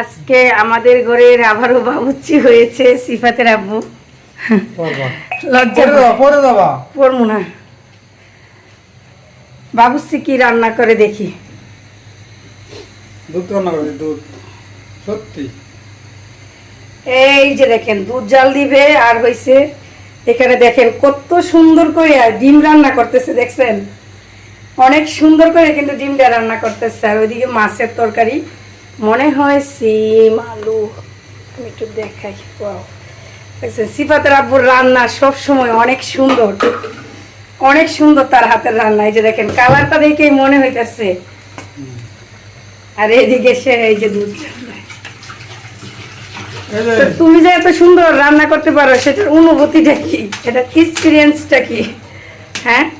আজকে আমাদের ঘরের আবারও বাবুচ্চি হয়েছে সিফাতের আব্বু। লজ্জা পড়ব না। বাবুচ্চি কি রান্না করে দেখি। দুধ রান্না করবে দুধ। সত্যি। এই যে দেখেন দুধ জাল দিবে আর হইছে এখানে দেখেন কত সুন্দর করে আর ডিম রান্না করতেছে দেখছেন? অনেক সুন্দর করে কিন্তু ডিমটা রান্না করতেছে আর ওইদিকে মাছের তরকারি। মনে হয় সিম আলু আমি একটু দেখাই! দেখছেন সিফাতের আব্বুর রান্না সব সময় অনেক সুন্দর। অনেক সুন্দর তার হাতের রান্না এই যে দেখেন কালারটা দেখেই মনে হইতেছে। আর এইদিকে সে এই যে দুধ। তুমি যে এত সুন্দর রান্না করতে পারো সেটার অনুভূতিটা কি? এটা এক্সপিরিয়েন্সটা কি? হ্যাঁ?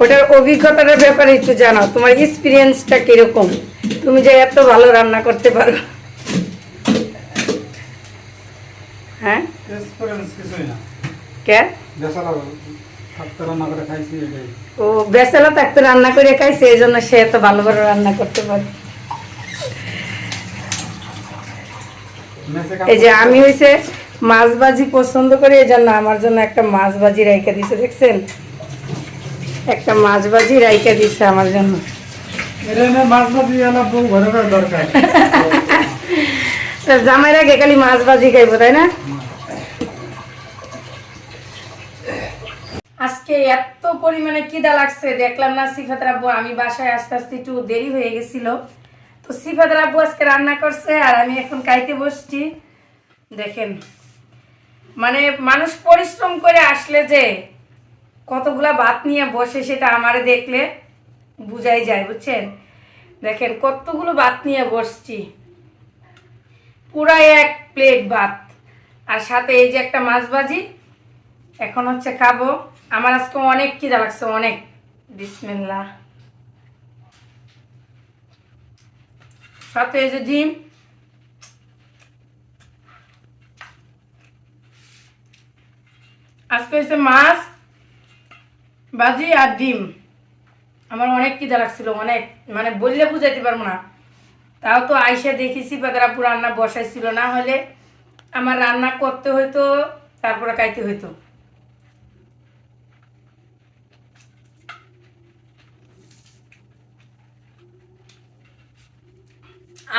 ওটার অভিজ্ঞতাটার ব্যাপারে একটু জানাও তোমার এক্সপিরিয়েন্সটা কীরকম? তুমি যে এত ভালো রান্না করতে পারো। হ্যাঁ? কে? রান্না করে খাইছি এটাই। ও বেসালা থাকতে রান্না করে খাইছে এই জন্য সে এত ভালো ভালো রান্না করতে পারে। এই যে আমি মাছ ভাজি পছন্দ করি এই জন্য আমার জন্য একটা মাছ ভাজি রাইখা দিছে দেখছেন? একটা মাছ ভাজি রাইখা দিছে আমার জন্য। জামাইরা গে মাছ ভাজি খাইবো, তাই না? আজকে এত কিদা লাগছে, দেখলাম না আমি বাসায় আস্তে আস্তে একটু দেরি হয়ে গেছিল। তো সিফাতের আব্বু আজকে রান্না করছে আর আমি এখন খাইতে বসছি। দেখেন মানে মানুষ পরিশ্রম করে আসলে যে কতগুলা ভাত নিয়ে বসে সেটা আমারে দেখলে বুঝাই যায়, বুঝছেন? দেখেন, কতগুলো ভাত নিয়ে বসছি। পুরাই এক প্লেট ভাত। আর সাথে এই যে একটা মাছ ভাজি, এখন হচ্ছে খাব। আমার আজকে অনেক খিদা লাগছে, অনেক। বিসমিল্লা সাথে এই যে ডিম। আজকে হচ্ছে মাছ, ভাজি আর ডিম। আমার অনেক খিদা লাগছিল অনেক মানে বললে বুঝাইতে পারব না। তাও তো আইসা দেখেছি বাদারাপুর রান্না বসাইছিল, না হলে আমার রান্না করতে হইতো, তারপরে খাইতে হইতো।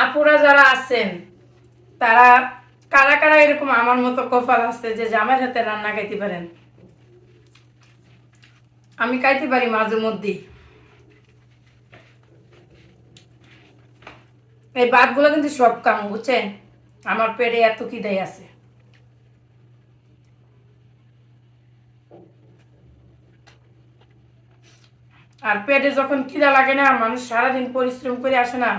আপুরা যারা আছেন, তারা কারা কারা এরকম আমার মতো কপাল আছে যে জামাইয়ের হাতে রান্না খাইতে পারেন? আমি খাইতে পারি মাঝে মধ্যেই। এই ভাতগুলো কিন্তু সব কাম বুঝছেন? আমার পেটে এত খিদাই আছে। আর পেটে যখন খিদা লাগে না, মানুষ সারাদিন পরিশ্রম করে আসে না।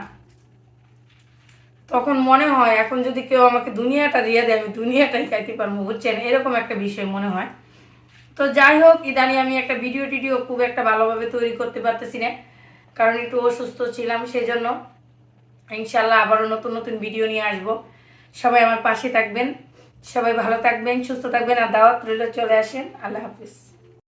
তখন মনে হয়, এখন যদি কেউ আমাকে দুনিয়াটা দিয়ে দেয়, আমি দুনিয়াটাই খাইতে পারব, বুঝছেন? এরকম একটা বিষয় মনে হয়। তো যাই হোক, ইদানি আমি একটা ভিডিও টিডিও খুব একটা ভালোভাবে তৈরি করতে পারতেছি না, কারণ একটু অসুস্থ ছিলাম সেই জন্য ইনশাল্লাহ আবারও নতুন নতুন ভিডিও নিয়ে আসব। সবাই আমার পাশে থাকবেন, সবাই ভালো থাকবেন, সুস্থ থাকবেন আর দাওয়াত রইল, চলে আসেন। আল্লাহ হাফিজ।